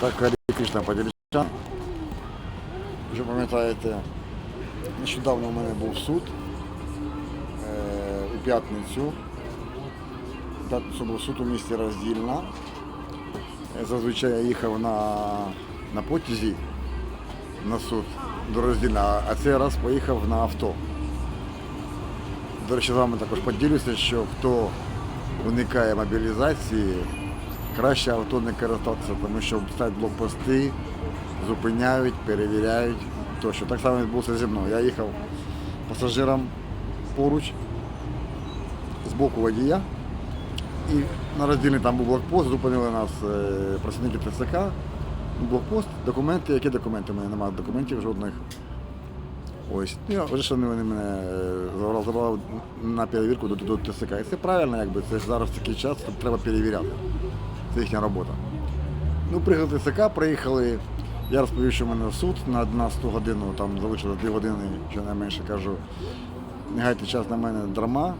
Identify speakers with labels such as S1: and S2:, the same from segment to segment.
S1: Так, Харі Кришна Подільчан. Вже пам'ятаєте, нещодавно у мене був суд е, у п'ятницю. П'ятницю був суд у місті Роздільна. Зазвичай я їхав на, на потязі на суд до Роздільна, а цей раз поїхав на авто. До речі, з вами також поділюся, що хто уникає мобілізації, краще авто не користатися, тому що стоять блокпости, зупиняють, перевіряють. Тощо. Так само відбулося зі мною. Я їхав пасажиром поруч з боку водія. І на розділі там був блокпост, зупинили нас е, працівники ТЦК. Блокпост, документи, які документи? У мене немає документів жодних. Ось, ну, я що вони мене е, забрали, на перевірку до, ТСК. І це правильно, якби це ж зараз такий час, треба перевіряти. Це їхня робота. Ну, приїхали ТСК, приїхали. Я розповів, що в мене суд на 11 годину, там залишилось 2 години, щонайменше кажу. Не час на мене драма,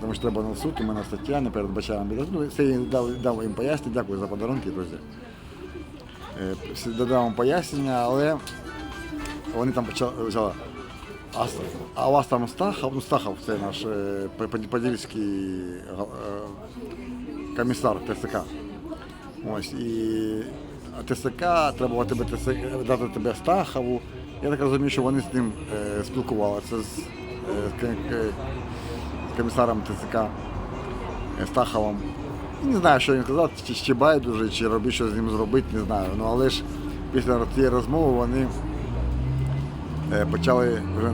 S1: тому що треба на суд, у мене стаття не передбачає. Ну, це я дав, дав їм пояснення, дякую за подарунки, друзі. Е, Додав вам пояснення, але вони там почали взяли. А, у вас там Стахов, ну Стахов це наш е, по- по- подільський е, комісар ТСК. Ось і ТСК, треба тебе ТСК, дати тебе Стахову. Я так розумію, що вони з ним е, спілкувалися з, е, з з комісаром ТСК е, Стаховим. Не знаю, що він казав, чи, чи байдуже, чи робити, що з ним зробити, не знаю. Ну але ж після цієї розмови вони е, почали вже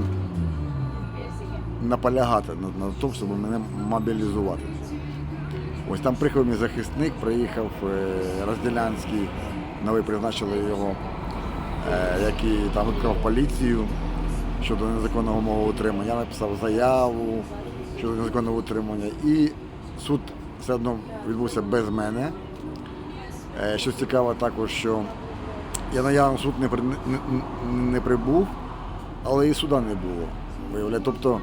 S1: наполягати на, на тому, щоб мене мобілізувати. Ось там приїхав мій захисник, приїхав е, Розділянський, новий призначили його, е, який там викликав поліцію щодо незаконного мого утримання. Я написав заяву щодо незаконного утримання. І суд все одно відбувся без мене. Е, Що цікаво також, що я на явний суд не, при- не прибув, але і суда не було. Виявляє. Тобто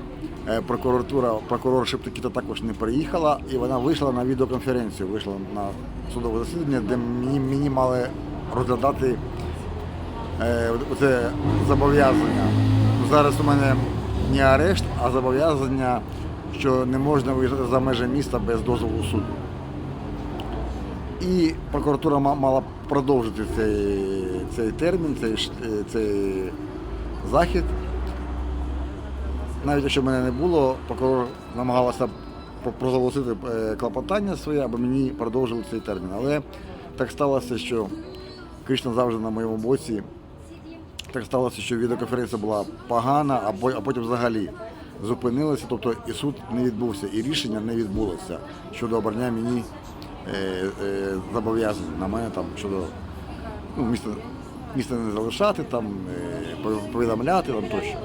S1: е, прокуратура, прокурор Шептикіта також не приїхала, і вона вийшла на відеоконференцію, вийшла на судове засідання, де мені, мені мали розглядати е, це зобов'язання. Зараз у мене не арешт, а зобов'язання, що не можна виїжджати за межі міста без дозволу суду. І прокуратура мала продовжити цей, цей термін, цей, е, цей захід. Навіть якщо мене не було, прокурор намагалася про- проголосити е, клопотання своє, аби мені продовжили цей термін. Але так сталося, що Кришна завжди на моєму боці. Так сталося, що відеоконференція була погана, а потім взагалі зупинилася, тобто і суд не відбувся, і рішення не відбулося щодо обрання мені е, е, зобов'язань на мене там щодо ну, місто, місто не залишати, там, е, повідомляти там тощо.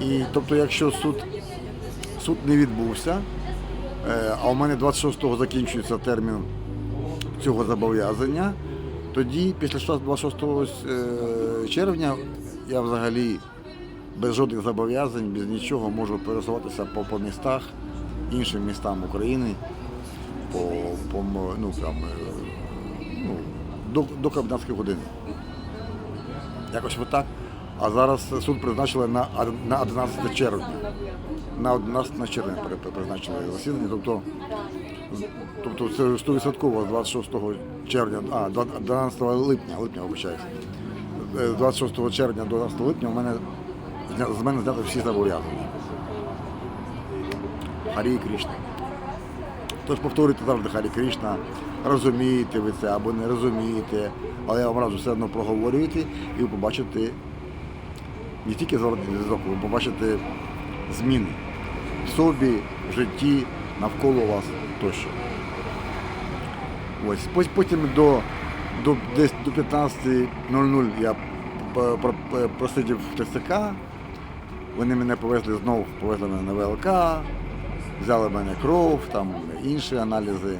S1: І тобто, якщо суд, суд не відбувся, е, а у мене 26-го закінчується термін цього зобов'язання, тоді після 26 е, червня я взагалі без жодних зобов'язань, без нічого можу пересуватися по, по містах, іншим містам України, по, по ну, там, е, ну, до, до комендантської години. Якось отак. А зараз суд призначили на, на 11 червня. На 11 червня при- при- призначили засідання. Тобто, тобто це 100% з 26 червня, а, 12 липня, липня вибачаюся. З 26 червня до 12 липня у мене з мене знято всі зобов'язання. Харі Кришна. Тож повторюйте завжди Харі Кришна, розумієте ви це або не розумієте, але я вам раджу все одно проговорюєте і побачите не тільки зворотний зв'язок, ви побачите зміни в собі, в житті, навколо вас тощо. Ось. Потім до, до, десь до 15.00 я просидів в ТЦК, вони мене повезли знову, повезли мене на ВЛК, взяли мене кров, там інші аналізи.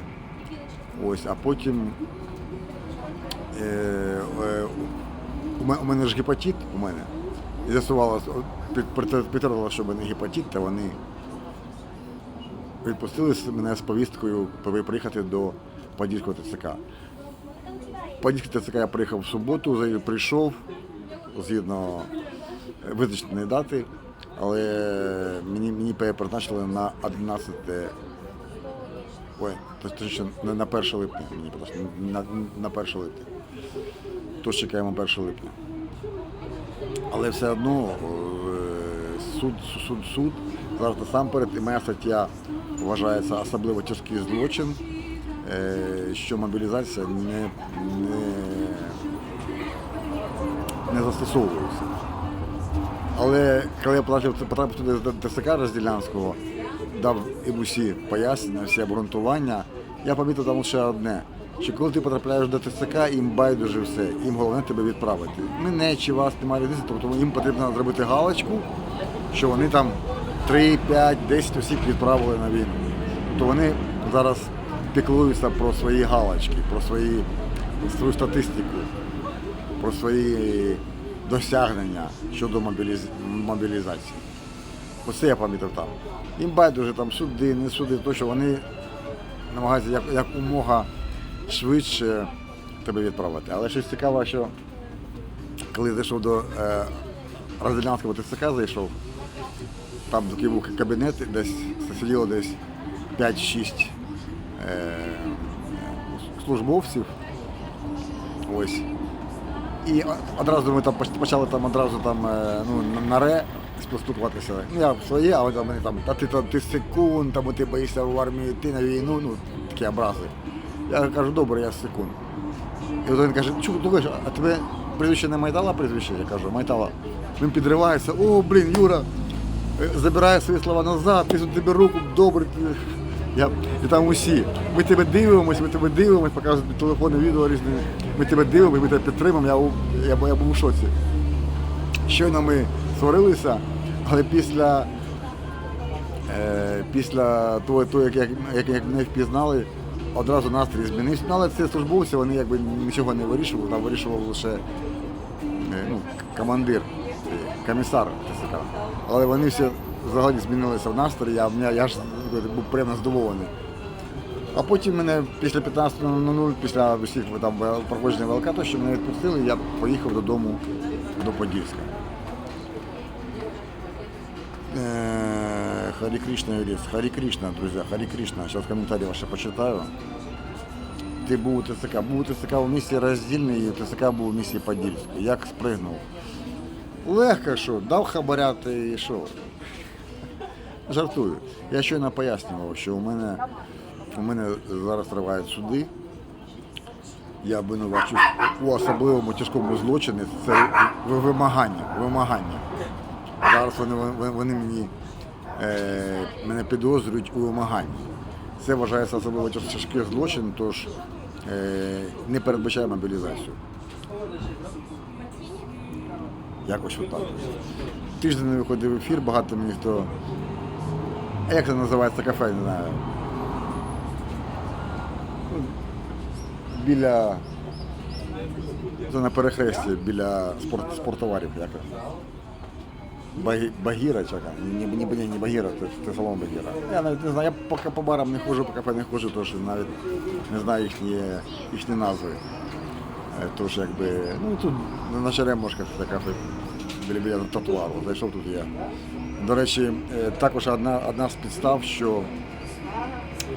S1: Ось, а потім е, е, у мене ж гепатит у мене. І з'ясувалося, от, під- під- підтвердило, що в мене гепатит, та вони відпустили мене з повісткою приїхати до Подільського ТЦК. Подільський ТЦК я приїхав в суботу, прийшов згідно визначеної дати, але мені, мені призначили на 11 Ой, то- точніше, на, на 1 липня мені на, на 1 липня. Тож чекаємо 1 липня. Але все одно е, суд, суд, суд. Зараз насамперед і моя стаття вважається особливо тяжкий злочин, е, що мобілізація не, не, не застосовується. Але коли я потрапив, туди до ТСК Розділянського, дав їм усі пояснення, всі обґрунтування, я помітив там лише одне. Що коли ти потрапляєш до ТСК, їм байдуже все, їм головне тебе відправити. Мене чи вас немає різниці, тобто їм потрібно зробити галочку, що вони там 3, 5, 10 осіб відправили на війну. То вони зараз піклуються про свої галочки, про свої, свою статистику про свої досягнення щодо мобіліз... мобілізації. Оце я пам'ятав там. Їм байдуже там суди, не суди, то що вони намагаються як, якомога швидше тебе відправити. Але щось цікаве, що коли зайшов до е, Розділянського ТЦК, зайшов, там такий був кабінет, десь сиділо десь 5-6 е, службовців. Ось. І одразу ми там почали там одразу там е, ну, на- ре спілкуватися. Ну я своє, а вони там, та ти там ти секунд, там ти боїшся в армію йти на війну, ну такі образи. Я кажу, добре, я секунд. І от він каже, чу, слухай, а тебе прізвище не Майтала прізвище? Я кажу, Майтала. Він підривається, о, блін, Юра, е, забирає свої слова назад, ти тобі руку, добре. Я, і там усі. Ми тебе дивимося, ми тебе дивимося, показують телефони, відео різні. Ми тебе дивимося, ми тебе підтримуємо. Я, я, я був у шоці. Щойно ми сварилися, але після, е, після того, того як, як, як, як мене впізнали, одразу настрій змінився. Ну, але це службовці, вони якби нічого не вирішували, там вирішував лише е, ну, командир, е, комісар ТСК. Але вони всі взагалі змінилися в настрої, я, я, ж був приємно здивований. А потім мене після 15.00, після усіх там проходження ВЛК, то що мене відпустили, я поїхав додому до Подільська. Хари Кришна, Юрец. Хари Кришна, друзья, Хари Кришна. Сейчас комментарии ваши почитаю. Ти був у ТСК. Був у ТСК у місті Роздільний і у ТСК був у місті Подільський. Як спригнув? Легко що, дав хабаря і що? Жартую. Я щойно пояснював, що у мене, у мене зараз тривають суди. Я обвинувачусь у особливому тяжкому злочині. Це вимагання. вимагання. Зараз вони, вони, мені мене підозрюють у вимаганні. Це вважається особливо тяж- тяжкий злочин, тож е, не передбачає мобілізацію. Якось отак. Тиждень не виходив в ефір, багато мені хто. А як це називається кафе, не знаю. Біля. Це на перехресті біля спорт, спорттоварів. Як. Багі- Багіра чи яка? Ні, ні, ні, не Багіра, це, салон Багіра. Я навіть не знаю, я поки по барам не ходжу, по кафе не ходжу, тож навіть не знаю їхні, їхні назви. Е, Тож якби, ну тут на Черемошках це кафе біля, біля тротуару, зайшов тут я. До речі, е, також одна, одна з підстав, що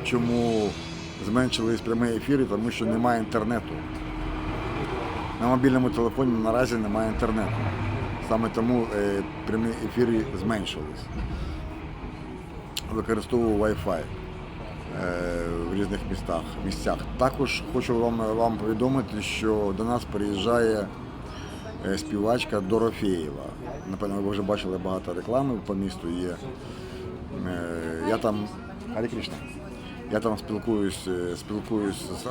S1: чому зменшились прямі ефіри, тому що немає інтернету. На мобільному телефоні наразі немає інтернету. Саме тому е, прямі ефіри зменшились. Використовую Wi-Fi е, в різних містах, місцях. Також хочу вам, вам повідомити, що до нас приїжджає е, співачка Дорофєєва. Напевно, ви вже бачили багато реклами по місту є. Я там. Кришна. Я там спілкуюсь, е, спілкуюсь з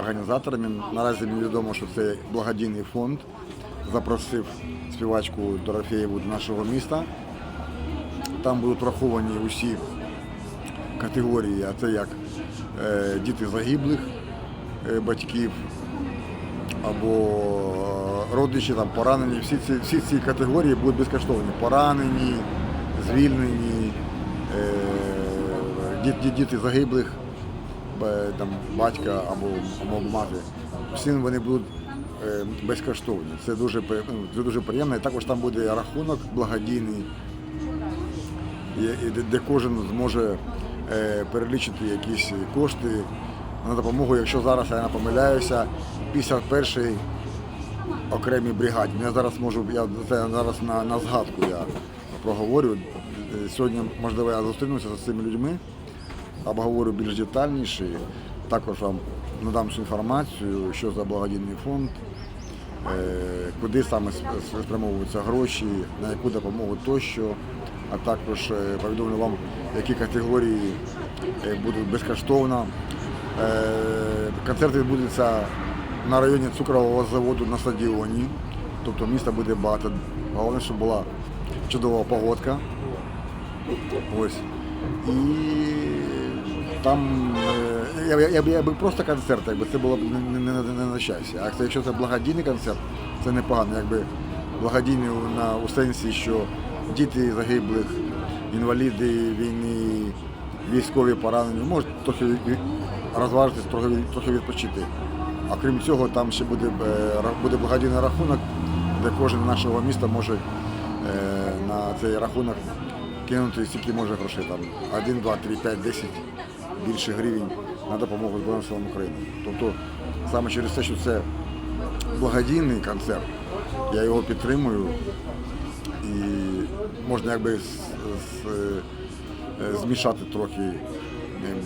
S1: організаторами. Наразі мені відомо, що це благодійний фонд запросив співачку Дорофєєву до нашого міста. Там будуть враховані усі категорії, а це як е, діти загиблих е, батьків або родичі там поранені. Всі ці, всі ці категорії будуть безкоштовні. Поранені, звільнені, діти, загиблих там, батька або, або мати, всім вони будуть е, безкоштовні. Це дуже, ну, це дуже приємно. І також там буде рахунок благодійний, де- кожен зможе е, перелічити якісь кошти на допомогу, якщо зараз я не помиляюся, 51-й окремій бригаді. Я зараз можу, я це зараз на, на згадку я проговорю. Е, Сьогодні, можливо, я зустрінуся з цими людьми, обговорю більш детальніше. Також вам надам всю інформацію, що за благодійний фонд, е, куди саме спрямовуються гроші, на яку допомогу тощо. А також е, повідомлю вам, які категорії е, будуть безкоштовно. Концерт відбудеться на районі цукрового заводу на стадіоні. Тобто міста буде багато. Головне, щоб була чудова погодка. Ось. І там е, я, я, я, би просто концерт, якби це було б не, не, не, на щастя. А це, якщо це благодійний концерт, це непогано. Якби благодійний на, у сенсі, що діти загиблих, інваліди війни, військові поранені, можуть трохи розважитись, трохи, трохи відпочити. А крім цього, там ще буде, е, буде благодійний рахунок, де кожен нашого міста може е, на цей рахунок кинути стільки може грошей. Там 1, 2, 3, 5, 10 більше гривень на допомогу Збройним силам України. Тобто саме через те, що це благодійний концерт, я його підтримую і можна якби з, з, е, змішати трохи е,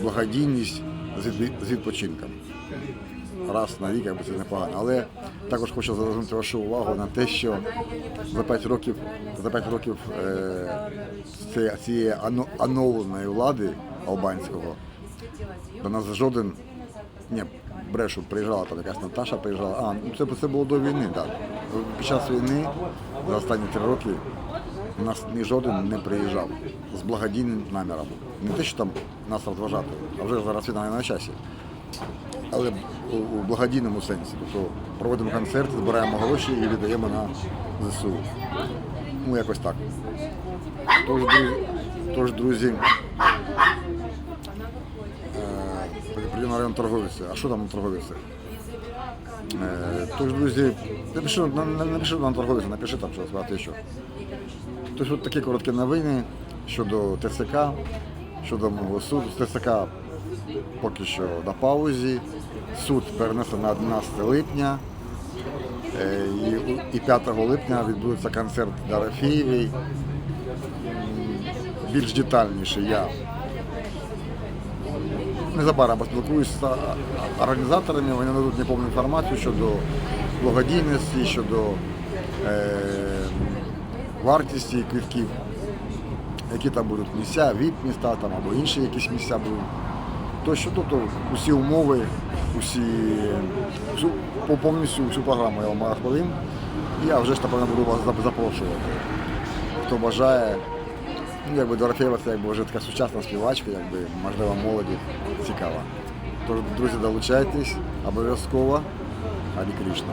S1: благодійність з, відпочинком. Раз на рік, якби це непогано. Але також хочу звернути вашу увагу на те, що за 5 років, за 5 років е, цієї ано- оновленої влади албанського до нас жоден. Ні, брешу приїжджала там якась Наташа приїжджала. А, ну це, це було до війни, так. Під час війни за останні три роки у нас ні жоден не приїжджав з благодійним наміром. Не те, що там нас розважати, а вже зараз війна на часі. Але у, у благодійному сенсі. Тобто проводимо концерт, збираємо гроші і віддаємо на ЗСУ. Ну, якось так. Тож, друзі, прийдемо на район торговиці. А що там на торговиці? Е, Тож, друзі, напиши, на- на- напиши на торговиці, напиши там щось, багато що. Тож от такі короткі новини щодо ТЦК, щодо мого суду. ТЦК поки що на паузі. Суд перенесено на 11 липня. Е, І, 5 липня відбудеться концерт Дорофєєвій. М, Більш детальніше я незабаром поспілкуюся з організаторами, вони нададуть мені повну інформацію щодо благодійності, щодо е, вартості квитків, які там будуть місця, віп міста там, або інші якісь місця будуть. То що тобто усі умови, усі всю, повністю всю програму я вам розповім. Я вже ж напевно буду вас запрошувати. Хто бажає. Ну, якби Дорофєва це якби вже така сучасна співачка, якби можливо молоді цікава. Тож, друзі, долучайтесь обов'язково. Кришна.